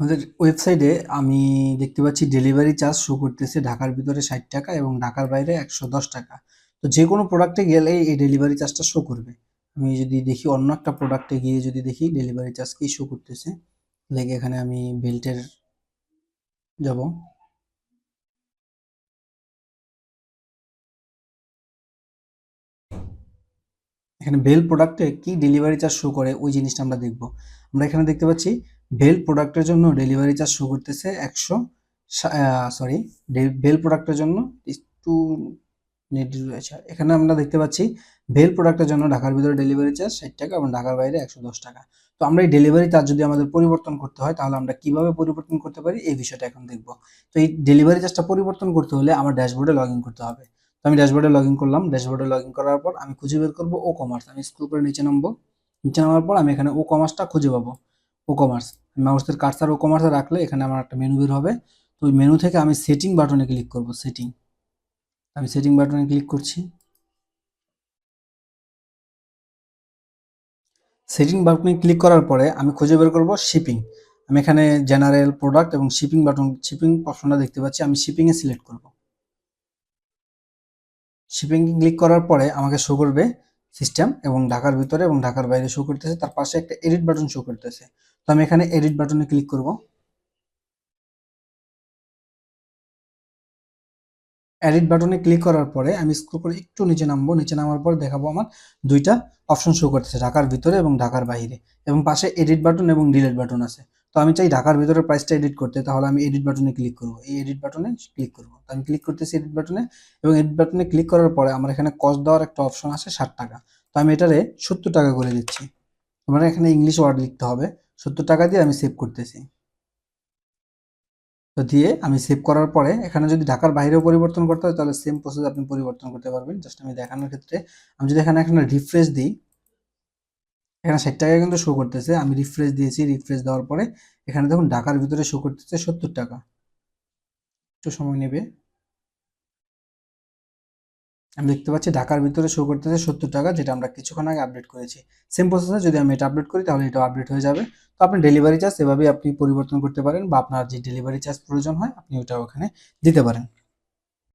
আমাদের ওয়েবসাইটে আমি দেখতে পাচ্ছি ডেলিভারি চার্জ শো করতেছে ঢাকার ভিতরে ষাট টাকা এবং ঢাকার বাইরে একশো দশ টাকা। তো যে কোনো প্রোডাক্টে গেলে এই ডেলিভারি চার্জটা শো করবে। আমি যদি দেখি অন্য একটা প্রোডাক্টে গিয়ে যদি দেখি ডেলিভারি চার্জ শো করতেছে লেগে এখানে আমি বেল্টের যাব। এখানে বেল প্রোডাক্টে কি ডেলিভারি চার্জ শো করে, ওই জিনিসটা আমরা দেখব। আমরা এখানে দেখতে পাচ্ছি বেল প্রোডাক্টের জন্য ডেলিভারি চার্জ শো করতেছে একশো সরি বেল প্রোডাক্টের জন্য একটু নেট রয়েছে এখানে আমরা দেখতে পাচ্ছি বেল প্রোডাক্টের জন্য ঢাকার ভিতরে ডেলিভারি চার্জ ষাট টাকা এবং ঢাকার বাইরে একশো দশ টাকা। তো আমরা এই ডেলিভারি চার্জ যদি আমাদের পরিবর্তন করতে হয়, তাহলে আমরা কীভাবে পরিবর্তন করতে পারি? এই বিষয়টা এখন দেখব। তো এই ডেলিভারি চার্জটা পরিবর্তন করতে হলে আমার ড্যাশবোর্ডে লগ করতে হবে। তো আমি ড্যাশবোর্ডে লগ করলাম। ড্যাশবোর্ডে লগ করার পর আমি খুঁজে বের করব ও কমার্স আমি স্ক্রল করে নিচে নামবো। নিচে নামার পর আমি এখানে ও কমার্সটা খুঁজে পাবো। ও কমার্স মাউসের কার্সার ও কমার্সে রাখলে এখানে আমার একটা মেনু বের হবে। তো ওই মেনু থেকে আমি সেটিং বাটনে ক্লিক করব সেটিং আমি সেটিং বাটনে ক্লিক করছি। সেটিং বাটনে ক্লিক করার পরে আমি খুঁজে বের করব শিপিং আমি এখানে জেনারেল প্রোডাক্ট এবং শিপিং বাটন শিপিং অপশনটা দেখতে পাচ্ছি, আমি শিপিংয়ে সিলেক্ট করব। শিপিং ক্লিক করার পরে আমাকে শো করবে সিস্টেম এবং ঢাকার ভিতরে এবং ঢাকার বাইরে শো করতেছে, তার পাশে একটা এডিট বাটন শো করতেছে। তো আমি এখানে এডিট বাটনে ক্লিক করব। এডিট বাটনে ক্লিক করার পরে আমি স্ক্রল করে একটু নিচে নামবো। নিচে নামার পর দেখাবো আমার দুইটা অপশন শো করতেছে, ঢাকার ভিতরে এবং ঢাকার বাইরে। এবং পাশে এডিট বাটন এবং ডিলিট বাটন আছে। তো আমি চাই ঢাকার ভিতরে প্রাইসটা এডিট করতে, তাহলে আমি এডিট বাটনে ক্লিক করব। এই এডিট বাটনে ক্লিক করব। তো আমি ক্লিক করতেছি এডিট বাটনে এবং এডিট বাটনে ক্লিক করার পরে আমার এখানে কস্ট দেওয়ার একটা অপশন আছে ষাট টাকা। তো আমি এটারে সত্তর টাকা করে দিচ্ছি। আমার এখানে ইংলিশ ওয়ার্ড লিখতে হবে। সত্তর টাকা দিয়ে আমি সেভ করতেছি। তো দিয়ে আমি সেভ করার পরে এখানে যদি ঢাকার বাইরেও পরিবর্তন করতে হয়, তাহলে সেম প্রসেস আপনি পরিবর্তন করতে পারবেন। জাস্ট আমি দেখানোর ক্ষেত্রে, আমি যদি এখানে এখানে রিফ্রেশ দিই এখানে ষাট টাকা কিন্তু শো করতেছে। আমি রিফ্রেশ দিয়েছি রিফ্রেশ দেওয়ার পরে এখানে দেখুন ঢাকার ভিতরে শো করতেছে সত্তর টাকা। একটু সময় নেবে। আমি দেখতে পাচ্ছি ঢাকার ভিতরে শো করতেছে সত্তর টাকা, যেটা আমরা কিছুক্ষণ আগে আপডেট করেছি। সেম প্রসেসে যদি আমি এটা আপডেট করি, তাহলে এটা আপডেট হয়ে যাবে। তো আপনি ডেলিভারি চার্জ এভাবেই আপনি পরিবর্তন করতে পারেন বা আপনার যে ডেলিভারি চার্জ প্রয়োজন হয়, আপনি ওটা ওখানে দিতে পারেন।